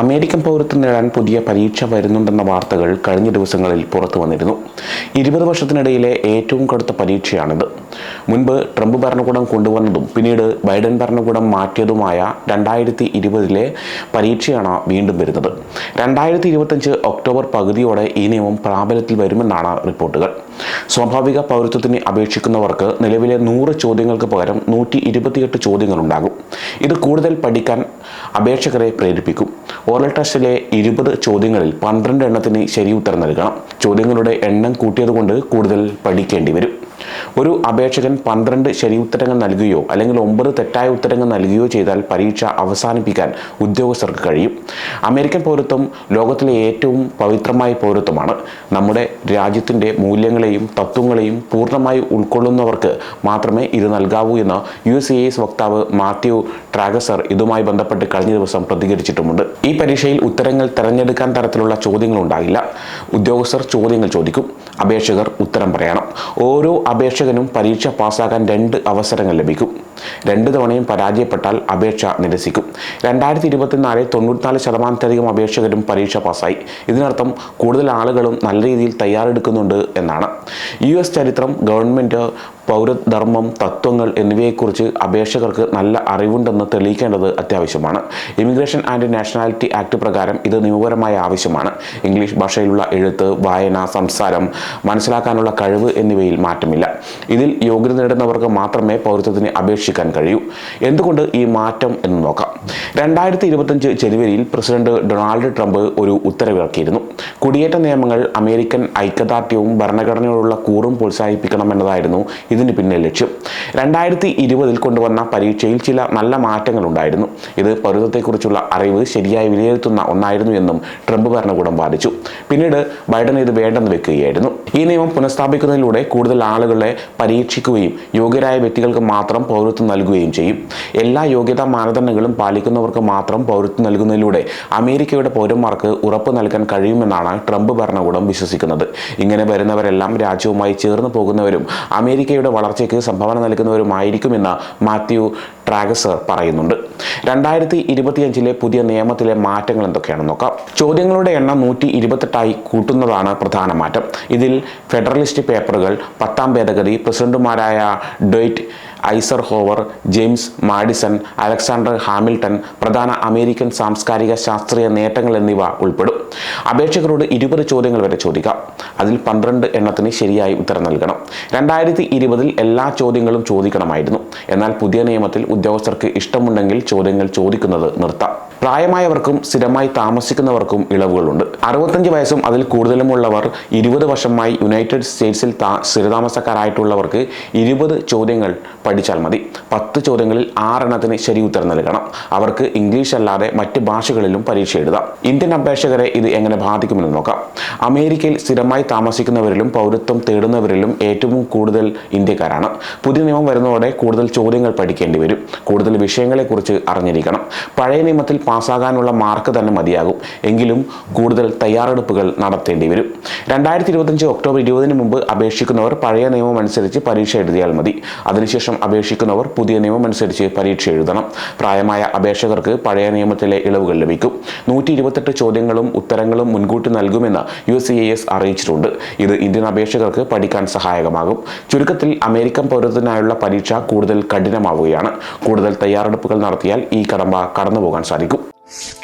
American പൗരത്വം നേടാൻ പുതിയ പരീക്ഷ വരുന്നുണ്ടെന്ന വാർത്തകൾ കഴിഞ്ഞ ദിവസങ്ങളിൽ പുറത്തു വന്നിരുന്നു ഇരുപത് വർഷത്തിനിടയിലെ ഏറ്റവും കടുത്ത പരീക്ഷയാണിത്. മുൻപ് ട്രംപ് ഭരണകൂടം കൊണ്ടുവന്നതും പിന്നീട് ബൈഡൻ ഭരണകൂടം മാറ്റിയതുമായ രണ്ടായിരത്തി ഇരുപതിലെ പരീക്ഷയാണ് വീണ്ടും വരുന്നത്. രണ്ടായിരത്തി ഇരുപത്തഞ്ച് ഒക്ടോബർ പകുതിയോടെ ഈ നിയമം പ്രാബല്യത്തിൽ വരുമെന്നാണ് റിപ്പോർട്ടുകൾ. സ്വാഭാവിക പൗരത്വത്തിന് അപേക്ഷിക്കുന്നവർക്ക് നിലവിലെ നൂറ് ചോദ്യങ്ങൾക്ക് പകരം നൂറ്റി ഇരുപത്തിയെട്ട് ചോദ്യങ്ങളുണ്ടാകും. ഇത് കൂടുതൽ പഠിക്കാൻ അപേക്ഷകരെ പ്രേരിപ്പിക്കും. ഓറൽ ടെസ്റ്റിലെ ഇരുപത് ചോദ്യങ്ങളിൽ പന്ത്രണ്ട് എണ്ണത്തിന് ശരി ഉത്തരം നൽകണം. ചോദ്യങ്ങളുടെ എണ്ണം കൂട്ടിയതുകൊണ്ട് കൂടുതൽ പഠിക്കേണ്ടി വരും. ഒരു അപേക്ഷകൻ പന്ത്രണ്ട് ശരി ഉത്തരങ്ങൾ നൽകുകയോ അല്ലെങ്കിൽ ഒമ്പത് തെറ്റായ ഉത്തരങ്ങൾ നൽകുകയോ ചെയ്താൽ പരീക്ഷ അവസാനിപ്പിക്കാൻ ഉദ്യോഗസ്ഥർക്ക് കഴിയും. അമേരിക്കൻ പൗരത്വം ലോകത്തിലെ ഏറ്റവും പവിത്രമായ പൗരത്വമാണ്. നമ്മുടെ രാജ്യത്തിന്റെ മൂല്യങ്ങളെയും തത്വങ്ങളെയും പൂർണമായി ഉൾക്കൊള്ളുന്നവർക്ക് മാത്രമേ ഇത് നൽകാവൂ എന്ന് യു എസ് എസ് വക്താവ് മാത്യു ട്രാഗസർ ഇതുമായി ബന്ധപ്പെട്ട് കഴിഞ്ഞ ദിവസം പ്രതികരിച്ചിട്ടുമുണ്ട്. ഈ പരീക്ഷയിൽ ഉത്തരങ്ങൾ തിരഞ്ഞെടുക്കാൻ തരത്തിലുള്ള ചോദ്യങ്ങളുണ്ടാകില്ല ഉദ്യോഗസ്ഥർ ചോദ്യങ്ങൾ ചോദിക്കും. അപേക്ഷകർ ഉത്തരം പറയണം. ഓരോ അപേക്ഷകനും പരീക്ഷ പാസ്സാക്കാൻ രണ്ട് അവസരങ്ങൾ ലഭിക്കും. രണ്ട് തവണയും പരാജയപ്പെട്ടാൽ അപേക്ഷ നിരസിക്കും. രണ്ടായിരത്തി ഇരുപത്തിനാലിൽ തൊണ്ണൂറ്റിനാല് ശതമാനത്തിലധികം അപേക്ഷകരും പരീക്ഷ പാസ്സായി. ഇതിനർത്ഥം കൂടുതൽ ആളുകളും നല്ല രീതിയിൽ തയ്യാറെടുക്കുന്നുണ്ട് എന്നാണ്. യു എസ് ചരിത്രം ഗവൺമെന്റ് പൗരധർമ്മം തത്വങ്ങൾ എന്നിവയെക്കുറിച്ച് അപേക്ഷകർക്ക് നല്ല അറിവുണ്ടെന്ന് തെളിയിക്കേണ്ടത് അത്യാവശ്യമാണ്. ഇമിഗ്രേഷൻ ആൻഡ് നാഷണാലിറ്റി ആക്ട് പ്രകാരം ഇത് നിയമപരമായ ആവശ്യമാണ്. ഇംഗ്ലീഷ് ഭാഷയിലുള്ള എഴുത്ത് വായന സംസാരം മനസ്സിലാക്കാനുള്ള കഴിവ് എന്നിവയിൽ മാറ്റമില്ല. ഇതിൽ യോഗ്യത നേടുന്നവർക്ക് മാത്രമേ പൗരത്വത്തിന് അപേക്ഷിക്കാൻ കഴിയൂ. എന്തുകൊണ്ട് ഈ മാറ്റം എന്ന് നോക്കാം. രണ്ടായിരത്തി ഇരുപത്തഞ്ച് ജനുവരിയിൽ പ്രസിഡന്റ് ഡൊണാൾഡ് ട്രംപ് ഒരു ഉത്തരവിറക്കിയിരുന്നു. കുടിയേറ്റ നിയമങ്ങൾ അമേരിക്കൻ ഐക്യദാർഢ്യവും ഭരണഘടനയോടുള്ള കൂറും പ്രോത്സാഹിപ്പിക്കണമെന്നതായിരുന്നു ഇതിന് പിന്നിൽ ലക്ഷ്യം. രണ്ടായിരത്തി ഇരുപതിൽ കൊണ്ടുവന്ന പരീക്ഷയിൽ ചില നല്ല മാറ്റങ്ങൾ ഉണ്ടായിരുന്നു ഇത് പൗരത്വത്തെക്കുറിച്ചുള്ള അറിവ് ശരിയായി വിലയിരുത്തുന്ന ഒന്നായിരുന്നു എന്നും ട്രംപ് ഭരണകൂടം വാദിച്ചു. പിന്നീട് ബൈഡൻ ഇത് വേണ്ടെന്ന് വെക്കുകയായിരുന്നു. ഈ നിയമം പുനഃസ്ഥാപിക്കുന്നതിലൂടെ കൂടുതൽ ആളുകളെ പരീക്ഷിക്കുകയും യോഗ്യരായ വ്യക്തികൾക്ക് മാത്രം പൗരത്വം നൽകുകയും ചെയ്യും. എല്ലാ യോഗ്യതാ മാനദണ്ഡങ്ങളും പാലിക്കുന്നവർക്ക് മാത്രം പൗരത്വം നൽകുന്നതിലൂടെ അമേരിക്കയുടെ പൗരന്മാർക്ക് ഉറപ്പ് നൽകാൻ കഴിയുമെന്നാണ് ട്രംപ് ഭരണകൂടം വിശ്വസിക്കുന്നത്. ഇങ്ങനെ വരുന്നവരെല്ലാം രാജ്യവുമായി ചേർന്ന് പോകുന്നവരും അമേരിക്കയുടെ വളർച്ചയ്ക്ക് സംഭാവന നൽകുന്നവരുമായിരിക്കുമെന്ന് മാത്യു ട്രാഗസർ പറയുന്നുണ്ട്. രണ്ടായിരത്തി ഇരുപത്തിയഞ്ചിലെ പുതിയ നിയമത്തിലെ മാറ്റങ്ങൾ എന്തൊക്കെയാണെന്ന് നോക്കാം. ചോദ്യങ്ങളുടെ എണ്ണം നൂറ്റി ഇരുപത്തെട്ടായി കൂട്ടുന്നതാണ് പ്രധാന മാറ്റം. ഇതിൽ ഫെഡറലിസ്റ്റ് പേപ്പറുകൾ പത്താം ഭേദഗതി പ്രസിഡന്റുമാരായ Dwight Eisenhower James Madison Alexander Hamilton പ്രധാന അമേരിക്കൻ സാംസ്കാരിക ശാസ്ത്രീയ നേട്ടങ്ങൾ എന്നിവ ഉൾപ്പെടും. അപേക്ഷകരോട് ഇരുപത് ചോദ്യങ്ങൾ വരെ ചോദിക്കാം. അതിൽ പന്ത്രണ്ട് എണ്ണത്തിന് ശരിയായി ഉത്തരം നൽകണം. രണ്ടായിരത്തി ഇരുപതിൽ എല്ലാ ചോദ്യങ്ങളും ചോദിക്കണമായിരുന്നു. എന്നാൽ പുതിയ നിയമത്തിൽ ഉദ്യോഗസ്ഥർക്ക് ഇഷ്ടമുണ്ടെങ്കിൽ ചോദ്യങ്ങൾ ചോദിക്കുന്നത് നിർത്താം. പ്രായമായവർക്കും സ്ഥിരമായി താമസിക്കുന്നവർക്കും ഇളവുകളുണ്ട്. അറുപത്തഞ്ച് വയസ്സും അതിൽ കൂടുതലുമുള്ളവർ ഇരുപത് വർഷമായി യുണൈറ്റഡ് സ്റ്റേറ്റ്സിൽ താ സ്ഥിരതാമസക്കാരായിട്ടുള്ളവർക്ക് ഇരുപത് ചോദ്യങ്ങൾ പഠിച്ചാൽ മതി. പത്ത് ചോദ്യങ്ങളിൽ ആറെണ്ണത്തിന് ശരി ഉത്തരം നൽകണം. അവർക്ക് ഇംഗ്ലീഷ് അല്ലാതെ മറ്റ് ഭാഷകളിലും പരീക്ഷ എഴുതാം. ഇന്ത്യൻ അപേക്ഷകരെ ഇത് എങ്ങനെ ബാധിക്കുമെന്ന് നോക്കാം. അമേരിക്കയിൽ സ്ഥിരമായി താമസിക്കുന്നവരിലും പൗരത്വം തേടുന്നവരിലും ഏറ്റവും കൂടുതൽ ഇന്ത്യക്കാരാണ്. പുതിയ നിയമം വരുന്നതോടെ കൂടുതൽ ചോദ്യങ്ങൾ പഠിക്കേണ്ടി വരും. കൂടുതൽ വിഷയങ്ങളെക്കുറിച്ച് അറിഞ്ഞിരിക്കണം. പഴയ നിയമത്തിൽ പാസ്സാകാനുള്ള മാർക്ക് തന്നെ മതിയാകും. എങ്കിലും കൂടുതൽ തയ്യാറെടുപ്പുകൾ നടത്തേണ്ടി വരും. രണ്ടായിരത്തി ഇരുപത്തഞ്ച് ഒക്ടോബർ ഇരുപതിന് മുമ്പ് അപേക്ഷിക്കുന്നവർ പഴയ നിയമം അനുസരിച്ച് പരീക്ഷ എഴുതിയാൽ മതി. അതിനുശേഷം അപേക്ഷിക്കുന്നവർ പുതിയ നിയമം അനുസരിച്ച് പരീക്ഷ എഴുതണം. പ്രായമായ അപേക്ഷകർക്ക് പഴയ നിയമത്തിലെ ഇളവുകൾ ലഭിക്കും. നൂറ്റി ഇരുപത്തെട്ട് ചോദ്യങ്ങളും ഉത്തരങ്ങളും മുൻകൂട്ടി നൽകുമെന്ന് യു എസ് എ എസ് അറിയിച്ചിട്ടുണ്ട്. ഇത് ഇന്ത്യൻ അപേക്ഷകർക്ക് പഠിക്കാൻ സഹായകമാകും. ചുരുക്കത്തിൽ അമേരിക്കൻ പൗരത്വത്തിനായുള്ള പരീക്ഷ കൂടുതൽ കഠിനമാവുകയാണ്. കൂടുതൽ തയ്യാറെടുപ്പുകൾ നടത്തിയാൽ ഈ കടമ്പ കടന്നുപോകാൻ സാധിക്കും. you